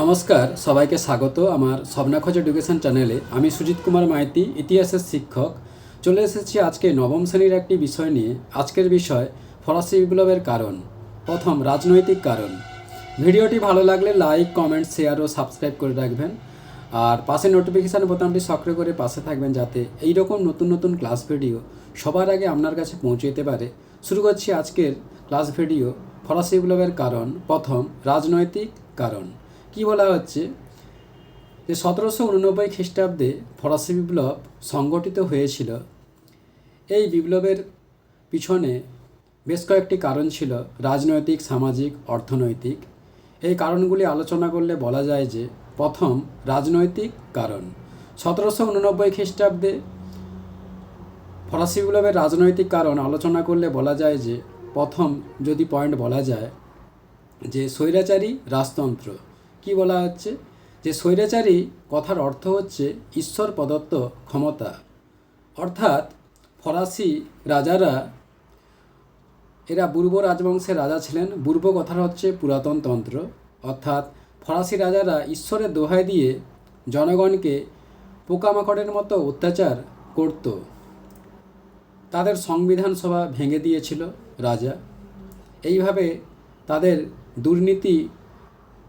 নমস্কার, সবাইকে স্বাগত আমার স্বপ্নাখোঁজ এডুকেশন চ্যানেলে। আমি সুজিত কুমার মাইতি, ইতিহাসের শিক্ষক। চলে এসেছি আজকে নবম শ্রেণির একটি বিষয় নিয়ে। আজকের বিষয়, ফরাসি বিপ্লবের কারণ। প্রথম, রাজনৈতিক কারণ। ভিডিওটি ভালো লাগলে লাইক, কমেন্ট, শেয়ার ও সাবস্ক্রাইব করে রাখবেন। আর পাশে নোটিফিকেশান বোতামটি সক্রিয় করে পাশে থাকবেন যাতে এই রকম নতুন নতুন ক্লাস ভিডিও সবার আগে আপনার কাছে পৌঁছে যেতে পারে। শুরু করছি আজকের ক্লাস ভিডিও, ফরাসি বিপ্লবের কারণ। প্রথম, রাজনৈতিক কারণ। কি বলা হচ্ছে? যে সতেরোশো উননব্বই খ্রিস্টাব্দে ফরাসি বিপ্লব সংগঠিত হয়েছিল। এই বিপ্লবের পিছনে বেশ কয়েকটি কারণ ছিল। রাজনৈতিক, সামাজিক, অর্থনৈতিক। এই কারণগুলি আলোচনা করলে বলা যায় যে প্রথম রাজনৈতিক কারণ। সতেরোশো উননব্বই খ্রিস্টাব্দে ফরাসি বিপ্লবের রাজনৈতিক কারণ আলোচনা করলে বলা যায় যে প্রথম যদি পয়েন্ট বলা যায় যে স্বৈরাচারী রাজতন্ত্র। কি বলা হচ্ছে? যে স্বৈরাচারী কথার অর্থ হচ্ছে ঈশ্বর প্রদত্ত ক্ষমতা। অর্থাৎ ফরাসি রাজারা, এরা পূর্ব রাজবংশের রাজা ছিলেন। পূর্ব কথার হচ্ছে পুরাতন তন্ত্র। অর্থাৎ ফরাসি রাজারা ঈশ্বরের দোহাই দিয়ে জনগণকে পোকামাকড়ের মতো অত্যাচার করত। তাদের সংবিধান সভা ভেঙে দিয়েছিল রাজা। এইভাবে তাদের দুর্নীতি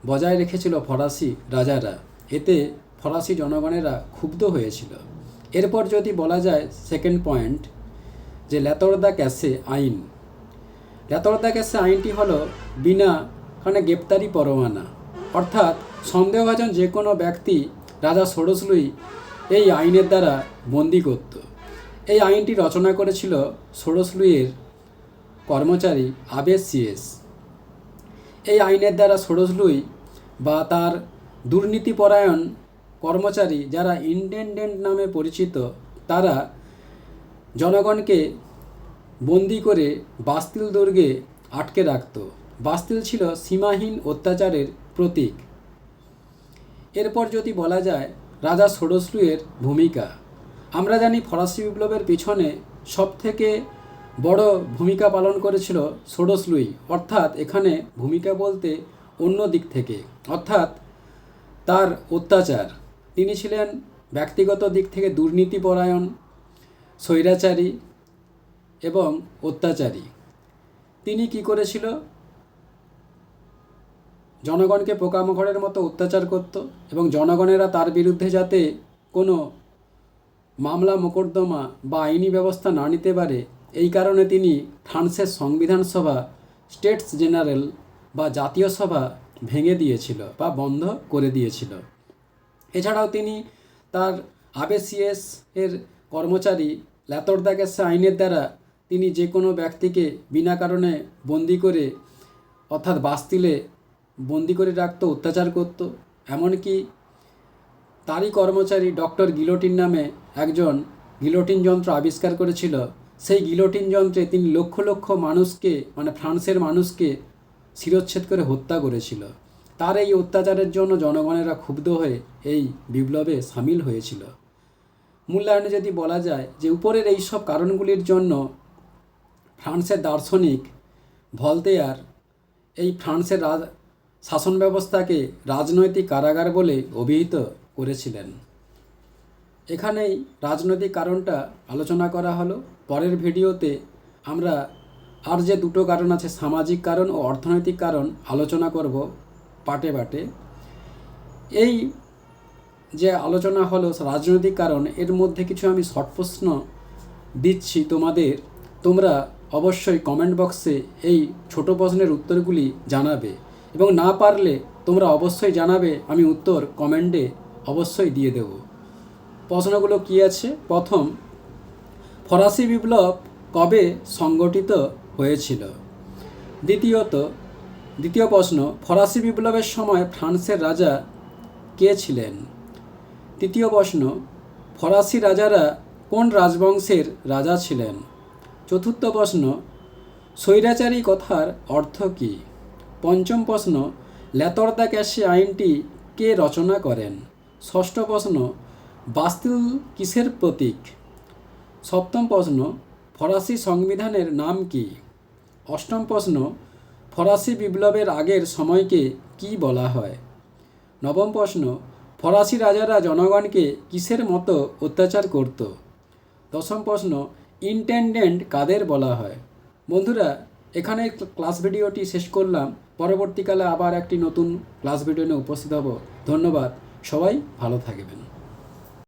বজায় রেখেছিল ফরাসি রাজারা। এতে ফরাসি জনগণেরা ক্ষুব্ধ হয়েছিল। এরপর যদি বলা যায় সেকেন্ড পয়েন্ট যে লেতরদা ক্যাসে আইন। লেতরদা ক্যাসে আইনটি হলো বিনা মানে গ্রেপ্তারি পরোয়ানা। অর্থাৎ সন্দেহভাজন যে কোনো ব্যক্তি রাজা ষোড়শলুই এই আইনের দ্বারা বন্দি করত। এই আইনটি রচনা করেছিল ষোড়শলুইয়ের কর্মচারী আবেস সিএস এই আইনের দ্বারা ষোড়শলুই বা তার দুর্নীতিপরায়ণ কর্মচারী যারা ইন্টেন্ডেন্ট নামে পরিচিত, তারা জনগণকে বন্দি করে বাস্তিল দুর্গে আটকে রাখত। বাস্তিল ছিল সীমাহীন অত্যাচারের প্রতীক। এরপর যদি বলা যায়, রাজা ষোড়শলুয়ের ভূমিকা। আমরা জানি ফরাসি বিপ্লবের পিছনে সবথেকে বড় ভূমিকা পালন করেছিল ষোড়শলুই অর্থাৎ এখানে ভূমিকা বলতে অন্য দিক থেকে, অর্থাৎ তার অত্যাচার। তিনি ছিলেন ব্যক্তিগত দিক থেকে দুর্নীতিপরায়ণ, স্বৈরাচারী এবং অত্যাচারী। তিনি কি করেছিল? জনগণকে পোকামাকড়ের মতো অত্যাচার করত এবং জনগণেরা তার বিরুদ্ধে যাতে কোনো মামলা, মোকদ্দমা বা আইনি ব্যবস্থা না নিতে পারে, এই কারণে তিনি ফ্রান্সের সংবিধান সভা স্টেটস জেনারেল বা জাতীয় সভা ভেঙে দিয়েছিল বা বন্ধ করে দিয়েছিল। এছাড়াও তিনি তার আবেসিএস এর কর্মচারী ল্যাতরদাগেস আইনের দ্বারা তিনি যে কোনো ব্যক্তিকে বিনা কারণে বন্দি করে, অর্থাৎ বাস্তিলে বন্দি করে রাখত, অত্যাচার করত, এমনকি তারই কর্মচারী ডক্টর গিলোটিন নামে একজন গিলোটিন যন্ত্র আবিষ্কার করেছিল। সেই গিলোটিন যন্ত্রে তিনি লক্ষ লক্ষ মানুষকে মানে ফ্রান্সের মানুষকে শিরচ্ছেদ করে হত্যা করেছিল। তার এই অত্যাচারের জন্য জনগণেরা ক্ষুব্ধ হয়ে এই বিপ্লবে সামিল হয়েছিল। মূল্যায়নে যদি বলা যায় যে উপরের এই সব কারণগুলির জন্য ফ্রান্সের দার্শনিক ভলতেয়ার এই ফ্রান্সের রাজ, শাসন ব্যবস্থাকে রাজনৈতিক কারাগার বলে অভিহিত করেছিলেন। এখানেই রাজনৈতিক কারণটা আলোচনা করা হলো। পরের ভিডিওতে আমরা আর যে দুটো কারণ আছে, সামাজিক কারণ ও অর্থনৈতিক কারণ, আলোচনা করব পাটে পাটে। এই যে আলোচনা হলো রাজনৈতিক কারণ, এর মধ্যে কিছু আমি শর্ট প্রশ্ন দিচ্ছি তোমাদের। তোমরা অবশ্যই কমেন্ট বক্সে এই ছোট প্রশ্নের উত্তরগুলি জানাবে এবং না পারলে তোমরা অবশ্যই জানাবে, আমি উত্তর কমেন্টে অবশ্যই দিয়ে দেব। প্রশ্নগুলো কী আছে? প্রথম, ফরাসি বিপ্লব কবে সংগঠিত হয়েছিল। দ্বিতীয়ত, দ্বিতীয় প্রশ্ন, ফরাসি বিপ্লবের সময় ফ্রান্সের রাজা কে ছিলেন? তৃতীয় প্রশ্ন, ফরাসি রাজারা কোন রাজবংশের রাজা ছিলেন? চতুর্থ প্রশ্ন, স্বৈরাচারী কথার অর্থ কী? পঞ্চম প্রশ্ন লেতরদা ক্যাশে আইনটি কে রচনা করেন? ষষ্ঠ প্রশ্ন, বাস্তিল কিসের প্রতীক? সপ্তম প্রশ্ন, ফরাসি সংবিধানের নাম কি? অষ্টম প্রশ্ন, ফরাসি বিপ্লবের আগের সময়কে কি বলা হয়? নবম প্রশ্ন, ফরাসি রাজারা জনগণকে কিসের মতো অত্যাচার করত? দশম প্রশ্ন, ইন্টেন্ডেন্ট কাদের বলা হয়? বন্ধুরা, এখানে ক্লাস ভিডিওটি শেষ করলাম। পরবর্তীকালে আবার একটি নতুন ক্লাস ভিডিও নিয়ে উপস্থিত হব। ধন্যবাদ। সবাই ভালো থাকবেন।